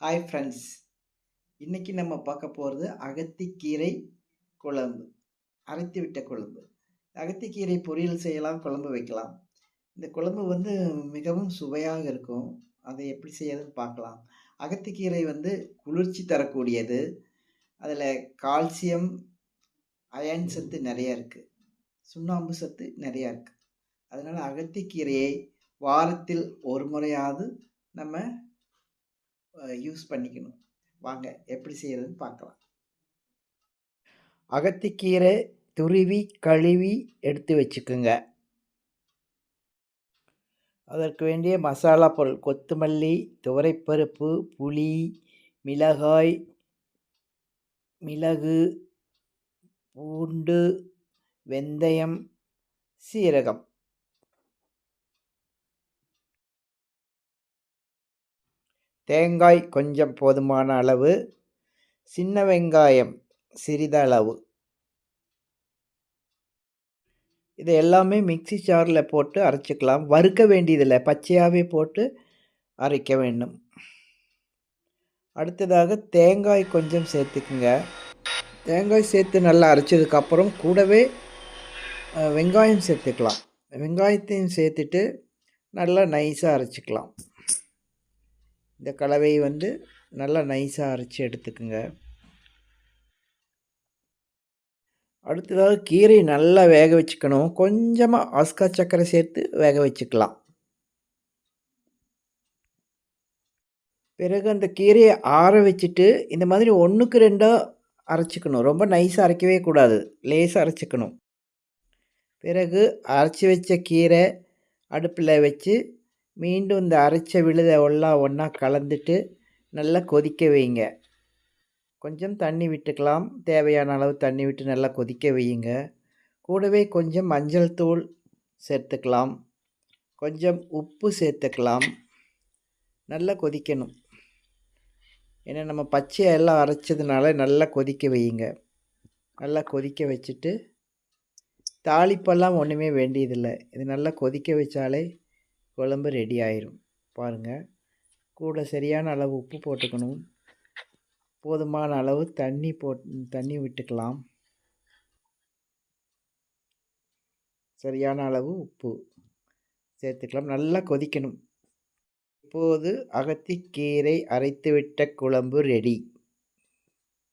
Hi friends இன்றைக்கி நம்ம பார்க்க போகிறது அகத்திக்கீரை குழம்பு. அரைத்து விட்ட குழம்பு. அகத்திக்கீரை பொரியல் செய்யலாம் குழம்பு வைக்கலாம். இந்த குழம்பு வந்து மிகவும் சுவையாக இருக்கும். அதை எப்படி செய்யறதுன்னு பார்க்கலாம். அகத்திக்கீரை வந்து குளிர்ச்சி தரக்கூடியது. அதில் கால்சியம் அயன் சத்து நிறையா இருக்குது சுண்ணாம்பு சத்து நிறையா இருக்குது அதனால் அகத்திக்கீரையை வாரத்தில் ஒரு முறையாவது நம்ம யூஸ் பண்ணிக்கணும். வாங்க எப்படி செய்கிறதுன்னு பார்க்கலாம். அகத்திக்கீரை துருவி கழுவி எடுத்து வச்சுக்கோங்க. அதற்கு வேண்டிய மசாலா பொருள் கொத்தமல்லி துவரைப்பருப்பு புளி மிளகாய் மிளகு பூண்டு வெந்தயம் சீரகம். தேங்காய் கொஞ்சம் போதுமான அளவு சின்ன வெங்காயம் சிறிதளவு. இது எல்லாமே மிக்சி ஜாரில் போட்டு அரைச்சிக்கலாம். வறுக்க வேண்டியதில்லை பச்சையாகவே போட்டு அரைக்க வேண்டும். அடுத்ததாக தேங்காய் கொஞ்சம் சேர்த்துக்குங்க. தேங்காய் சேர்த்து நல்லா அரைச்சதுக்கப்புறம் கூடவே வெங்காயம் சேர்த்துக்கலாம். வெங்காயத்தையும் சேர்த்துட்டு நல்லா நைஸாக அரைச்சிக்கலாம். இந்த கலவையை வந்து நல்லா நைஸாக அரைச்சி எடுத்துக்குங்க. அடுத்ததாக கீரை நல்லா வேக வச்சுக்கணும். கொஞ்சமாக ஆஸ்கா சர்க்கரை சேர்த்து வேக வச்சுக்கலாம். பிறகு அந்த கீரையை ஆற வச்சுட்டு இந்த மாதிரி ஒன்றுக்கு ரெண்டாக அரைச்சிக்கணும். ரொம்ப நைஸாக அரைக்கவே கூடாது. லேசாக அரைச்சிக்கணும். பிறகு அரைச்சி வச்ச கீரை அடுப்பில் வச்சு மீண்டும் இந்த அரைச்ச விழுத எல்லாம் ஒன்றா கலந்துட்டு நல்லா கொதிக்க வைங்க கொஞ்சம் தண்ணி விட்டுக்கலாம். தேவையான அளவு தண்ணி விட்டு நல்லா கொதிக்க வையுங்க. கூடவே கொஞ்சம் மஞ்சள் தூள் சேர்த்துக்கலாம். கொஞ்சம் உப்பு சேர்த்துக்கலாம். நல்லா கொதிக்கணும். ஏன்னா நம்ம பச்சையெல்லாம் அரைச்சதுனால நல்லா கொதிக்க வையுங்க. நல்லா கொதிக்க வச்சுட்டு தாளிப்பெல்லாம் ஒன்றுமே வேண்டியதில்லை. இது நல்லா கொதிக்க வச்சாலே குழம்பு ரெடி ஆயிரும். பாருங்கள் கூட சரியான அளவு உப்பு போட்டுக்கணும். போதுமான அளவு தண்ணி போட் தண்ணி விட்டுக்கலாம். சரியான அளவு உப்பு சேர்த்துக்கலாம். நல்லா கொதிக்கணும். இப்போது அகத்திக்கீரை அரைத்துவிட்ட குழம்பு ரெடி